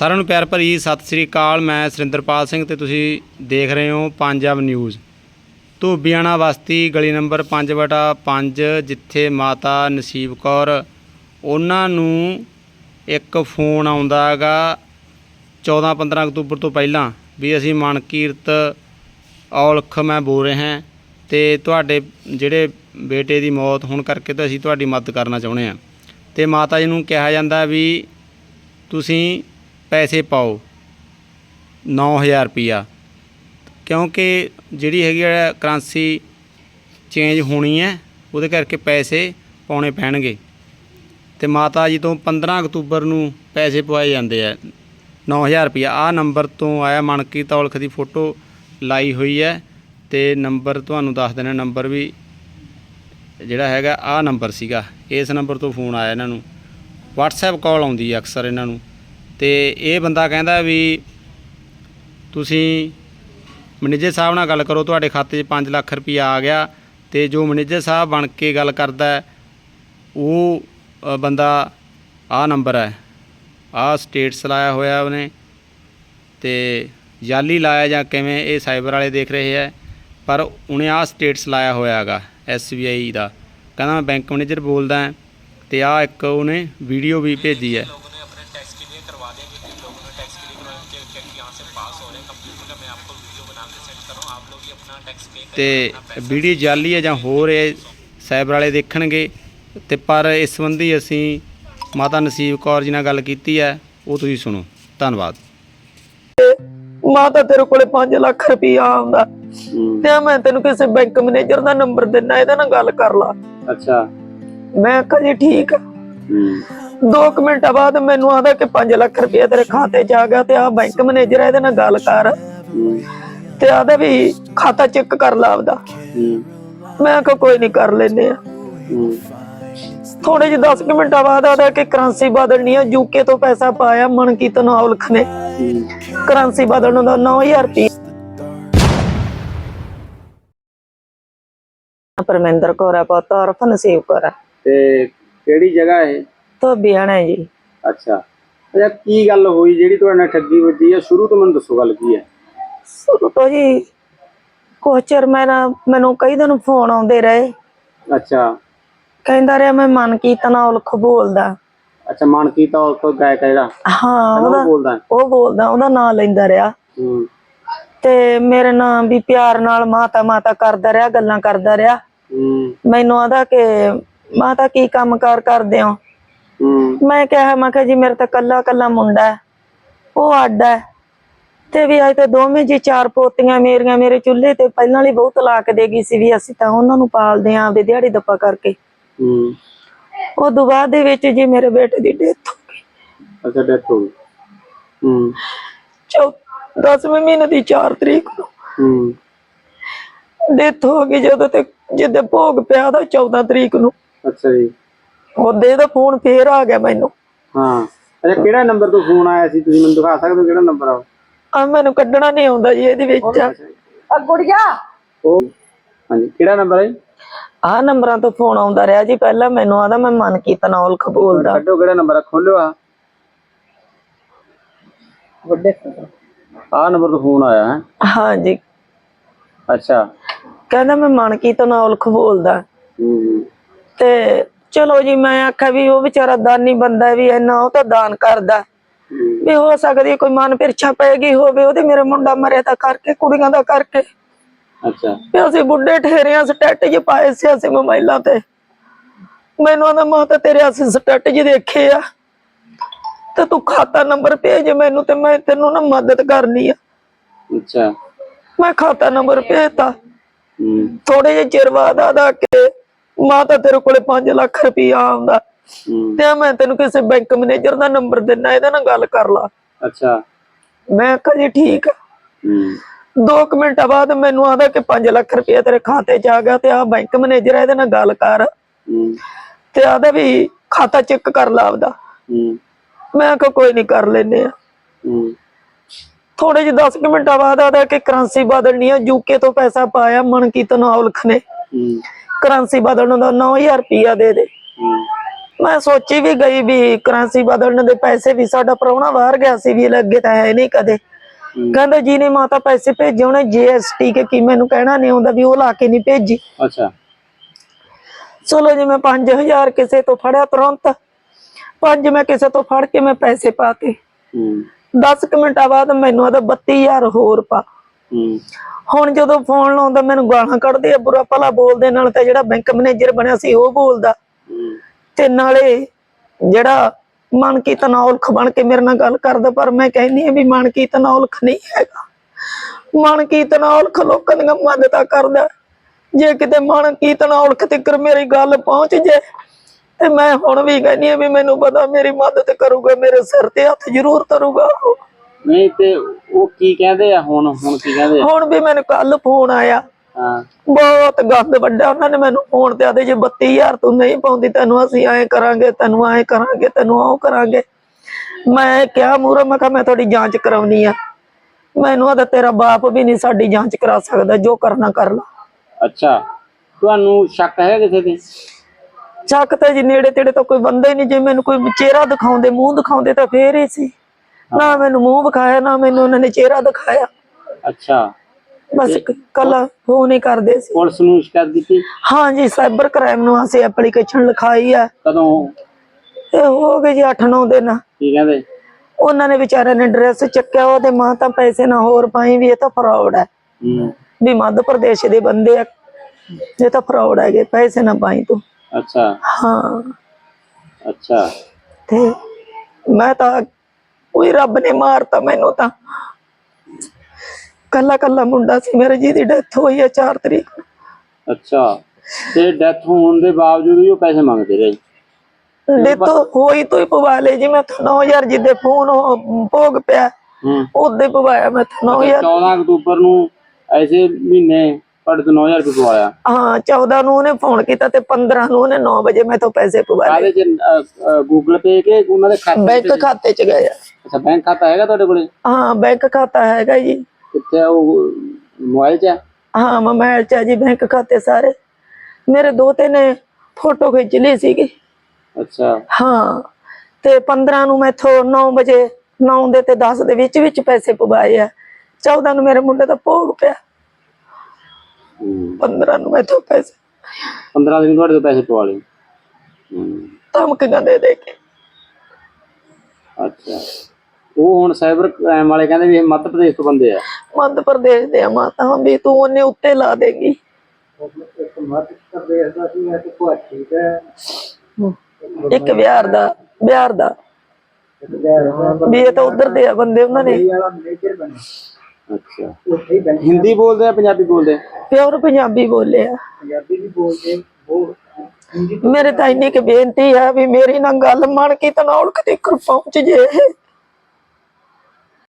ਸਾਰਿਆਂ ਨੂੰ ਪਿਆਰ ਭਰੀ ਸਤਿ ਸ੍ਰੀ ਅਕਾਲ। ਮੈਂ ਸੁਰਿੰਦਰਪਾਲ ਸਿੰਘ ਤੇ ਤੁਸੀਂ ਦੇਖ ਰਹੇ ਹੋ ਪੰਜਾਬ ਨਿਊਜ਼। ਧੋਬੀਆਣਾ ਵਸਤੀ ਗਲੀ ਨੰਬਰ 5/5 ਜਿੱਥੇ ਮਾਤਾ ਨਸੀਬ ਕੌਰ, ਉਹਨਾਂ ਨੂੰ ਇੱਕ ਫੋਨ ਆਉਂਦਾ ਹੈਗਾ 14-15 ਅਕਤੂਬਰ ਤੋਂ ਪਹਿਲਾਂ ਵੀ ਅਸੀਂ ਮਨਕੀਰਤ ਔਲਖ ਮੈਂ ਬੋਲ ਰਿਹਾ ਹਾਂ ਤੇ ਤੁਹਾਡੇ ਜਿਹੜੇ ਬੇਟੇ ਦੀ ਮੌਤ ਹੋਣ ਕਰਕੇ ਤਾਂ ਅਸੀਂ ਤੁਹਾਡੀ ਮਦਦ ਕਰਨਾ ਚਾਹੁੰਦੇ ਹਾਂ। ਤੇ ਮਾਤਾ ਜੀ ਨੂੰ ਕਿਹਾ ਜਾਂਦਾ ਵੀ ਤੁਸੀਂ ਪੈਸੇ ਪਾਓ। 9000 ਰੁਪਿਆ ਕਿਉਂਕਿ ਜਿਹੜੀ ਹੈਗੀ ਆ ਕਰੰਸੀ ਚੇਂਜ ਹੋਣੀ ਹੈ, ਉਹਦੇ ਕਰਕੇ ਪੈਸੇ ਪਾਉਣੇ ਪੈਣਗੇ। ਤੇ ਮਾਤਾ ਜੀ ਤੋਂ 15 ਅਕਤੂਬਰ ਨੂੰ ਪੈਸੇ ਪਵਾਏ ਜਾਂਦੇ ਆ। 9000 ਰੁਪਿਆ ਆ ਨੰਬਰ ਤੋਂ ਆਇਆ ਮਣਕੀ ਤੌਲਖ ਦੀ ਫੋਟੋ ਲਾਈ ਹੋਈ ਹੈ ਤੇ ਨੰਬਰ ਤੁਹਾਨੂੰ ਦੱਸ ਦੇਣਾ ਨੰਬਰ ਵੀ ਜਿਹੜਾ ਹੈਗਾ ਆ ਨੰਬਰ ਸੀਗਾ। ਇਸ ਨੰਬਰ ਤੋਂ ਫੋਨ ਆਇਆ ਇਹਨਾਂ ਨੂੰ। WhatsApp ਕਾਲ ਆਉਂਦੀ ਹੈ ਅਕਸਰ ਇਹਨਾਂ ਨੂੰ। ਤੇ ਇਹ ਬੰਦਾ ਕਹਿੰਦਾ ਵੀ ਤੁਸੀਂ ਮੈਨੇਜਰ ਸਾਹਿਬ ਨਾਲ ਗੱਲ ਕਰੋ, ਤੁਹਾਡੇ ਖਾਤੇ 'ਚ 5 ਲੱਖ ਰੁਪਈਆ ਆ ਗਿਆ ਤੇ ਜੋ ਮੈਨੇਜਰ ਸਾਹਿਬ ਬਣ ਕੇ ਗੱਲ ਕਰਦਾ ਉਹ ਬੰਦਾ ਆ ਨੰਬਰ ਹੈ। ਆ ਸਟੇਟਸ ਲਾਇਆ ਹੋਇਆ ਉਹਨੇ ਤੇ ਜਾਲੀ ਲਾਇਆ ਜਾਂ ਕਿਵੇਂ ਇਹ ਸਾਈਬਰ ਵਾਲੇ ਦੇਖ ਰਹੇ ਹੈ, ਪਰ ਉਹਨੇ ਆ ਸਟੇਟਸ ਲਾਇਆ ਹੋਇਆ ਹੈਗਾ SBI ਦਾ। ਕਹਿੰਦਾ ਮੈਂ ਬੈਂਕ ਮੈਨੇਜਰ ਬੋਲਦਾ ਹਾਂ ਤੇ ਆ ਇੱਕ ਉਹਨੇ ਵੀਡੀਓ ਵੀ ਭੇਜੀ ਹੈ। ਤੇ ਵੀਡੀਓ ਜਾਲੀ ਹੈ ਜਾਂ ਹੋਰ ਇਹ ਸਾਈਬਰ ਵਾਲੇ ਦੇਖਣਗੇ? ਤੇ ਪਰ ਇਸ ਸੰਬੰਧੀ ਅਸੀਂ ਮਾਤਾ ਨਸੀਬ ਕੌਰ ਜੀ ਨਾਲ ਗੱਲ ਕੀਤੀ ਹੈ ਉਹ ਤੁਸੀਂ ਸੁਣੋ। ਧੰਨਵਾਦ। ਮਾਤਾ ਤੇਰੇ ਕੋਲੇ 5 ਲੱਖ ਰੁਪਇਆ ਆਉਂਦਾ। ਤੇ ਮੈਂ ਤੈਨੂੰ ਕਿਸੇ ਬੈਂਕ ਮੈਨੇਜਰ ਦਾ ਨੰਬਰ ਦਿੰਦਾ ਇਹਦੇ ਨਾਲ ਗੱਲ ਕਰ ਲਾ। ਅੱਛਾ। ਮੈਂ ਕਹੇ ਠੀਕ ਹੈ। 2 ਮਿੰਟਾਂ ਬਾਅਦ ਮੈਨੂੰ ਆਂਦਾ ਕਿ 5 ਲੱਖ ਰੁਪਏ ਤੇਰੇ ਖਾਤੇ 'ਚ ਆ ਗਿਆ ਤੇ ਆ ਬੈਂਕ ਮੈਨੇਜਰ ਇਹਦੇ ਨਾਲ ਗੱਲ ਕਰ। ਤੇ ਆਦਾ ਵੀ ਖਾਤਾ ਚੈੱਕ ਕਰ ਲਾ ਆਪਦਾ। ਮੈਂ ਕਿਹਾ ਕੋਈ ਨਹੀਂ ਕਰ ਲੈਨੇ ਆ। ਥੋੜੇ ਜਿਹੇ 10 ਮਿੰਟਾਂ ਬਾਅਦ ਆਦਾ ਕਿ ਕਰੰਸੀ ਬਦਲਣੀ ਆ ਯੂਕੇ ਤੋਂ ਪੈਸਾ ਪਾਇਆ ਮਨ ਕੀਤਨ ਔਲਖ ਨੇ। ਕਰੰਸੀ ਬਦਲਣ ਦਾ 9000 ਰੁਪਏ ਪਰਮਿੰਦਰ ਕੌਰ ਆ ਔਰ ਫਨਸੀਵ ਕੌਰ ਤੇ ਕਿਹੜੀ ਜਗ੍ਹਾ ਹੈ ਧੋਬੀ ਹਣਾ ਜੀ। ਅੱਛਾ। ਅੱਛਾ ਕੀ ਗੱਲ ਹੋਈ ਜਿਹੜੀ ਤੁਹਾਡੇ ਨਾਲ ਠੱਗੀ ਵੱਜੀ ਹੈ? ਸ਼ੁਰੂ ਤੋਂ ਮੈਨੂੰ ਦੱਸੋ ਗੱਲ ਕੀ ਹੈ। ਸ਼ੁਰੂ ਤੋਂ ਜੀ ਕੁਛ ਚਿਰ ਮੈਂ ਨਾ ਮੈਨੂੰ ਕਈ ਦਿਨ ਫੋਨ ਆਉਂਦੇ ਰਹੇ। ਅੱਛਾ। ਕਹਿੰਦਾ ਰਿਹਾ ਮੈਂ ਮਨ ਕੀਰਤਨ ਔਲਖ ਬੋਲਦਾ। ਅੱਛਾ ਮਨਕੀਤ ਔਲਖ ਗਾਇਕ ਹੈ ਜਿਹੜਾ। ਹਾਂ ਉਹਦਾ ਬੋਲਦਾ। ਉਹ ਬੋਲਦਾ ਉਹਦਾ ਨਾਂ ਲੈਂਦਾ ਰਿਹਾ। ਹੂੰ। ਤੇ ਮੇਰੇ ਨਾਲ ਵੀ ਪਿਆਰ ਨਾਲ ਮਾਤਾ ਮਾਤਾ ਕਰਦਾ ਰਿਹਾ ਗੱਲਾਂ ਕਰਦਾ ਰਿਹਾ। ਮੈਨੂੰ ਆਦਾ ਕਿ ਮਾਤਾ ਕੀ ਕੰਮ ਕਾਰ ਕਰਦੇ ਹੂੰ? ਮੈਂ ਕਿਹਾ ਮੈਂ ਕਿਹਾ ਜੀ ਮੇਰੇ ਤਾਂ ਕੱਲਾ ਕੱਲਾ ਮੁੰਡਾ ਹੈ। ਉਹ ਅੱਡ ਹੈ। ਤੇ ਵੀ ਅੱਜ ਤੇ ਦੋਵੇਂ ਜੀ ਚਾਰ ਪੋਤੀਆਂ ਮੇਰੀਆਂ ਮੇਰੇ ਚੁੱਲ੍ਹੇ ਤੇ ਪਹਿਲਾਂ ਵਾਲੀ ਬਹੁਤ ਤਲਾਕ ਦੇ ਗਈ ਸੀ ਵੀ ਅਸੀਂ ਤਾਂ ਉਹਨਾਂ ਨੂੰ ਪਾਲਦੇ ਆਂ ਆਪਦੇ ਦਿਹਾੜੀ ਦੱਪਾ ਕਰਕੇ। ਹੂੰ। ਉਹ ਤੋਂ ਬਾਅਦ ਦੇ ਵਿੱਚ ਜੀ ਮੇਰੇ ਬੇਟੇ ਦੀ ਡੈਥ ਹੋ ਗਈ। ਅੱਛਾ ਡੈਥ ਹੋ ਗਈ। ਹੂੰ। ਚੌ 10ਵੇਂ ਮਹੀਨੇ ਦੀ 4 ਤਰੀਕ ਨੂੰ। ਹੂੰ। ਡੈਥ ਹੋ ਗਈ ਜਦੋਂ ਤੇ ਜਿੱਦੇ ਭੋਗ ਪਿਆ ਦਾ 14 ਤਰੀਕ ਨੂੰ। ਅੱਛਾ ਜੀ। ਉਹਦੇ ਦਾ ਫੋਨ ਫੇਰ ਆ ਗਿਆ ਮੈਨੂੰ। ਹਾਂ। ਅੱਛਾ ਕਿਹੜਾ ਨੰਬਰ ਤੋਂ ਫੋਨ ਆਇਆ ਸੀ? ਤੁਸੀਂ ਮੈਨੂੰ ਦਿਖਾ ਸਕਦੇ ਹੋ ਕਿਹੜਾ ਨੰਬਰ ਆ ਉਹ? ਆ ਮੈਨੂੰ ਕੱਢਣਾ ਨਹੀਂ ਆਉਂਦਾ ਜੀ ਇਹਦੇ ਵਿੱਚ। ਆ ਗੁੜੀਆ। ਉਹ ਹਾਂਜੀ ਕਿਹੜਾ ਨੰਬਰ ਹੈ ਆ ਨੰਬਰਾਂ ਤੋਂ ਫੋਨ ਆਉਂਦਾ ਰਿਹਾ ਜੀ। ਪਹਿਲਾਂ ਮੈਨੂੰ ਆਦਾ ਮੈਂ ਮਨ ਕੀਰਤਨ ਔਲਖ ਬੋਲਦਾ ਕੱਢੋ ਕਿਹੜਾ ਨੰਬਰ ਆ? ਖੋਲਿਓ ਆ। ਵੱਡੇ ਆ ਨੰਬਰ ਤੋਂ ਫੋਨ ਆਇਆ ਹੈ। ਹਾਂ ਜੀ। ਅੱਛਾ। ਕਹਿੰਦਾ ਮੈਂ ਮਨ ਕੀਰਤਨ ਔਲਖ ਬੋਲਦਾ ਹੂੰ। ਤੇ ਚਲੋ ਜੀ ਮੈਂ ਆਖਿਆ ਵੀ ਉਹ ਵਿਚਾਰਾ ਦਾਨੀ ਬੰਦਾ ਵੀ ਇੰਨਾ ਉਹ ਤਾਂ ਦਾਨ ਕਰਦਾ। ਵੀ ਹੋ ਸਕਦੀ ਕੋਈ ਮਨ ਪਿਰਛਾ ਪੈ ਗਈ ਹੋਵੇ ਉਹਦੇ ਮੇਰੇ ਮੁੰਡਾ ਮਰਿਆ ਤਾਂ ਕਰਕੇ ਕੁੜੀਆਂ ਦਾ ਕਰਕੇ। ਅੱਛਾ। ਵੀ ਅਸੀਂ ਬੁੱਢੇ ਠਹਿਰਿਆਂ ਸਟੈਟ ਜੇ ਪਾਏ ਸੀ ਅਸੀਂ ਮੋਬਾਈਲਾਂ ਤੇ। ਮੈਨੂੰ ਆਦਾ ਮਾਂ ਤਾਂ ਤੇਰੇ ਅਸੀਂ ਸਟੈਟ ਜੇ ਦੇਖੇ ਆ। ਤੇ ਤੂੰ ਖਾਤਾ ਨੰਬਰ ਭੇਜ ਮੈਨੂੰ ਤੇ ਮੈਂ ਤੈਨੂੰ ਨਾ ਮਦਦ ਕਰਨੀ ਆ। ਅੱਛਾ। ਮੈਂ ਖਾਤਾ ਨੰਬਰ ਭੇਜਤਾ। ਥੋੜੇ ਜਿਹੇ ਚਿਰ ਬਾਅਦ ਆਦਾ ਕਿ ਮਾਂ ਤਾਂ ਤੇਰੇ ਕੋਲੇ 5 ਲੱਖ ਰੁਪਈਆ ਆਉਂਦਾ। ਤੇ ਮੈਂ ਤੈਨੂੰ ਕਿਸੇ ਬੈਂਕ ਮੈਨੇਜਰ ਦਾ ਨੰਬਰ ਦਿੰਨਾ ਇਹਦੇ ਨਾਲ ਗੱਲ ਕਰ ਲਾ। ਅੱਛਾ। ਮੈਂ ਕਿਹਾ ਜੀ ਠੀਕ ਆ। ਹੂੰ। ਦੋ ਕੁ ਮਿੰਟਾਂ ਬਾਅਦ ਮੈਨੂੰ ਆਦਾ ਕਿ 5 ਲੱਖ ਰੁਪਈਆ ਤੇਰੇ ਖਾਤੇ 'ਚ ਆ ਗਿਆ ਤੇ ਆ ਬੈਂਕ ਮੈਨੇਜਰ ਆ ਇਹਦੇ ਨਾਲ ਗੱਲ ਕਰ। ਹੂੰ। ਤੇ ਆਦਾ ਵੀ ਖਾਤਾ ਚੈੱਕ ਕਰ ਲਾ ਆਪਦਾ। ਹੂੰ। ਮੈਂ ਕਿਹਾ ਕੋਈ ਨਹੀਂ ਕਰ ਲੈਨੇ ਆ। ਹੂੰ। ਥੋੜੇ ਜਿਹੇ 10 ਕੁ ਮਿੰਟਾਂ ਬਾਅਦ ਆਦਾ ਕਿ ਕਰੰਸੀ ਬਦਲਣੀ ਆ ਯੂਕੇ ਤੋਂ ਪੈਸਾ ਪਾਇਆ ਮਨਕੀਤ ਔਲਖ ਨੇ। ਹੂੰ। ਕਰੰਸੀ ਬਦਲਣ ਦਾ 9000 ਰੁਪਈਆ ਦੇ ਦੇ। ਮੈਂ ਸੋਚੀ ਵੀ ਗਈ ਵੀ ਕਰੰਸੀ ਬਦਲਣ ਦੇ ਪੈਸੇ ਵੀ ਸਾਡਾ ਪ੍ਰਾਹੁਣਾ ਬਾਹਰ ਗਿਆ ਸੀ ਵੀ ਲੱਗੇ ਤਾਂ ਹੈ ਨਹੀਂ ਕਦੇ। ਕਹਿੰਦਾ ਜੀ ਨੇ ਮਾਤਾ ਪੈਸੇ ਭੇਜੇ ਉਹਨੇ ਜੀਐਸਟੀ ਕੇ ਕੀ ਮੈਨੂੰ ਕਹਿਣਾ ਨਹੀਂ ਆਉਂਦਾ ਵੀ ਉਹ ਲਾ ਕੇ ਨਹੀਂ ਭੇਜੀ। ਅੱਛਾ। ਚਲੋ ਜੀ ਮੈਂ 5000 ਕਿਸੇ ਤੋਂ ਫੜਿਆ ਤੁਰੰਤ। ਪੰਜ ਮੈਂ ਕਿਸੇ ਤੋਂ ਫੜ ਕੇ ਮੈਂ ਪੈਸੇ ਪਾਤੇ ਹੂੰ। 10 ਕੁ ਮਿੰਟਾਂ ਬਾਅਦ ਮੈਨੂੰ ਆਦਾ 32000 ਹੋਰ ਪਾ। ਹੁਣ ਜਦੋਂ ਫੋਨ ਲਾਉਂਦਾ, ਮੈਨੂੰ ਗਾਲਾਂ ਕੱਢਦੇ ਆ, ਬੁਰਾ ਭਲਾ ਬੋਲਦੇ ਨਾਲ ਤਾਂ ਜਿਹੜਾ ਬੈਂਕ ਮੈਨੇਜਰ ਬਣਿਆ ਸੀ, ਉਹ ਬੋਲਦਾ। ਤੇ ਨਾਲੇ ਜਿਹੜਾ ਮਨਕੀਤ ਔਲਖ ਬਣ ਕੇ ਮੇਰੇ ਨਾਲ ਗੱਲ ਕਰਦਾ, ਪਰ ਮੈਂ ਕਹਿੰਦੀ ਆ ਵੀ ਮਨਕੀਤ ਔਲਖ ਨਹੀਂ ਹੈਗਾ। ਮਨਕੀਤ ਔਲਖ ਲੋਕਾਂ ਦੀਆਂ ਮਦਦਾਂ ਕਰਦਾ। ਜੇ ਕਿਤੇ ਮਨਕੀਤ ਔਲਖ ਤੱਕ ਮੇਰੀ ਗੱਲ ਪਹੁੰਚ ਜੇ, ਤੇ ਮੈਂ ਹੁਣ ਵੀ ਕਹਿੰਦੀ ਆ ਵੀ ਮੈਨੂੰ ਪਤਾ ਮੇਰੀ ਮਦਦ ਕਰੂਗਾ, ਮੇਰੇ ਸਿਰ ਤੇ ਹੱਥ ਜ਼ਰੂਰ ਧਰੂਗਾ ਨਹੀਂ ਤੇ ਉਹ ਕੀ ਕਹਿੰਦੇ ਆ ਹੁਣ ਹੁਣ ਕੀ ਕਹਿੰਦੇ ਆ? ਹੁਣ ਵੀ ਮੈਨੂੰ ਕੱਲ ਫੋਨ ਆਇਆ। ਹਾਂ। ਬਹੁਤ ਗੰਦ ਵੱਡਾ ਉਹਨਾਂ ਨੇ ਮੈਨੂੰ ਫੋਨ ਤੇ ਆਦੇ ਜੇ 32000 ਤੂੰ ਨਹੀਂ ਪਾਉਂਦੀ ਤੈਨੂੰ ਅਸੀਂ ਐਂ ਕਰਾਂਗੇ ਤੈਨੂੰ ਐਂ ਕਰਾਂਗੇ ਤੈਨੂੰ ਉਹ ਕਰਾਂਗੇ। ਮੈਂ ਕਿਹਾ ਮੂਰਾ ਮੈਂ ਕਿਹਾ ਮੈਂ ਤੁਹਾਡੀ ਜਾਂਚ ਕਰਾਉਣੀ ਆ। ਮੈਨੂੰ ਆਦਾ ਤੇਰਾ ਬਾਪ ਵੀ ਨਹੀਂ ਸਾਡੀ ਜਾਂਚ ਕਰਾ ਸਕਦਾ ਜੋ ਕਰਨਾ ਕਰ ਲਾ। ਅੱਛਾ। ਤੁਹਾਨੂੰ ਸ਼ੱਕ ਹੈ ਕਿਸੇ ਤੇ? ਚੱਕ ਤਾਂ ਜੀ ਨੇੜੇ ਤੇੜੇ ਤਾਂ ਕੋਈ ਬੰਦਾ ਹੀ ਨਹੀਂ। ਜੇ ਮੈਨੂੰ ਕੋਈ ਚਿਹਰਾ ਦਿਖਾਉਂਦੇ ਮੂੰਹ ਦਿਖਾਉਂਦੇ ਤਾਂ ਫੇਰ ਹੀ ਸੀ। ਨਾ ਮੈਨੂੰ ਮੂੰਹ ਵਿਖਾਇਆ ਨਾ ਮੈਨੂੰ ਉਹਨਾਂ ਨੇ ਚਿਹਰਾ ਦਿਖਾਇਆ। ਅੱਛਾ। ਬਸ ਕੱਲਾ ਫੋਨ ਹੀ ਕਰਦੇ ਸੀ। ਪੁਲਿਸ ਨੂੰ ਸ਼ਿਕਾਇਤ ਕੀਤੀ ਹਾਂ ਜੀ ਸਾਈਬਰ ਕ੍ਰਾਈਮ ਨੂੰ ਅਸੀਂ ਐਪਲੀਕੇਸ਼ਨ ਲਿਖਾਈ ਆ। ਕਦੋਂ? ਤੇ ਹੋ ਗਏ ਜੀ 8-9 ਦਿਨ। ਕੀ ਕਹਿੰਦੇ? ਉਹਨਾਂ ਨੇ ਵਿਚਾਰਿਆਂ ਨੇ ਡਰੈਸ ਚੱਕਿਆ ਉਹਦੇ ਮਾਂ ਤਾਂ ਪੈਸੇ ਨਾ ਹੋਰ ਪਾਈ ਵੀ ਇਹ ਤਾਂ ਫਰਾਡ ਹੂੰ। ਵੀ ਮੱਧ ਪ੍ਰਦੇਸ਼ ਦੇ ਬੰਦੇ ਆ ਇਹ ਤਾਂ ਫਰਾਡ ਹੈਗੇ ਪੈਸੇ ਨਾ ਪਾਈ ਤੂੰ। ਅੱਛਾ। ਹਾਂ। ਅੱਛਾ। ਤੇ ਮੈਂ ਤਾਂ ਕੋਈ ਰੱਬ ਨੇ ਮਾਰਤਾ ਮੈਨੂੰ ਤਾਂ। ਕੱਲਾ ਕੱਲਾ ਮੁੰਡਾ ਸੀ ਮੇਰੇ ਜੀ ਦੀ ਡੈਥ ਹੋਈ ਹੈ 4 ਤਰੀਕ ਨੂੰ। ਅੱਛਾ ਤੇ ਡੈਥ ਹੋਣ ਦੇ ਬਾਵਜੂਦ ਵੀ ਉਹ ਪੈਸੇ ਮੰਗਦੇ ਰਹੇ। ਡੈਥ ਹੋਈ ਤੋਂ ਹੀ ਪਵਾ ਲਏ ਜੀ ਮੈਂ ਤਾਂ 9000 ਜਿੱਦੇ ਫੋਨ ਭੋਗ ਪਿਆ ਉਹਦੇ ਪਵਾਇਆ ਮੈਂ ਤਾਂ 9000 14 ਅਕਤੂਬਰ ਨੂੰ ਐਸੇ ਮਹੀਨੇ ਤੁਹਾਡੇ ਤੋਂ 9000 ਰੁਪਏ ਪਵਾਇਆ। ਹਾਂ 14 ਨੂੰ ਉਹਨੇ ਫੋਨ ਕੀਤਾ ਤੇ 15 ਨੂੰ ਉਹਨੇ 9 ਵਜੇ ਮੈਥੋਂ ਪੈਸੇ ਪਵਾ ਲਏ। ਕਾਹਦੇ ਚ ਗੂਗਲ ਪੇ ਕੇ ਉਹਨਾਂ ਦੇ ਖਾਤੇ ਬੈਂਕ ਖਾਤੇ ਚ ਗਏ ਆ। ਅੱਛਾ ਬੈਂਕ ਖਾਤਾ ਹੈਗਾ ਤੁਹਾਡੇ ਕੋਲੇ? ਹਾਂ ਬੈਂਕ ਖਾਤਾ ਹੈਗਾ ਜੀ। ਕਿੱਥੇ ਆ ਉਹ ਮੋਬਾਈਲ 'ਚ ਆ? ਹਾਂ ਮੋਬਾਈਲ ਚ ਆ ਜੀ ਬੈਂਕ ਖਾਤੇ ਸਾਰੇ। ਮੇਰੇ ਦੋਤੇ ਨੇ ਫੋਟੋ ਖਿੱਚ ਲਈ ਸੀਗੀ। ਅੱਛਾ। ਹਾਂ ਤੇ 15 ਨੂੰ ਮੈਥੋਂ 9 ਵਜੇ 9 ਦੇ ਤੇ 10 ਦੇ ਵਿੱਚ ਵਿੱਚ ਪੈਸੇ ਪਵਾਏ ਆ। 14 ਨੂੰ ਮੇਰੇ ਮੁੰਡੇ ਦਾ ਭੋਗ ਪਿਆ। 15 ਨੂੰ ਮੈਥੋਂ ਪੈਸੇ। 15 ਦਿਨ ਤੁਹਾਡੇ ਤੋਂ ਪੈਸੇ ਪਵਾ ਲਏ। ਧਮਕੀਆਂ ਦੇ ਦੇ ਕੇ। ਅੱਛਾ। ਉਹ ਹੁਣ ਸਾਈਬਰ ਕ੍ਰਾਈਮ ਵਾਲੇ ਕਹਿੰਦੇ ਵੀ ਇਹ ਮੱਧ ਪ੍ਰਦੇਸ਼ ਤੋਂ ਬੰਦੇ ਆ। ਮੱਧ ਪ੍ਰਦੇਸ਼ ਦੇ ਆ ਮਾਤਾ। ਵੀ ਤੂੰ ਉਹਨੇ ਉੱਤੇ ਲਾ ਦੇਗੀ। ਇੱਕ ਬਿਹਾਰ ਦਾ ਬਿਹਾਰ ਦਾ। ਵੀ ਇਹ ਤਾਂ ਉਧਰ ਦੇ ਆ ਬੰਦੇ ਉਹਨਾਂ ਨੇ। ਅੱਛਾ। ਹਿੰਦੀ ਬੋਲਦੇ ਆ ਪੰਜਾਬੀ ਬੋਲਦੇ ਆ? ਪਿਓਰ ਪੰਜਾਬੀ ਬੋਲੇ ਆ। ਮੇਰੇ ਤਾਂ ਇੰਨੀ ਕਿ ਬੇਨਤੀ ਆ ਵੀ ਮੇਰੀ ਨਾਲ ਗੱਲ ਮਨ ਕੀ ਤਨੌਲਕ ਤੇ ਪਹੁੰਚ ਜੇ।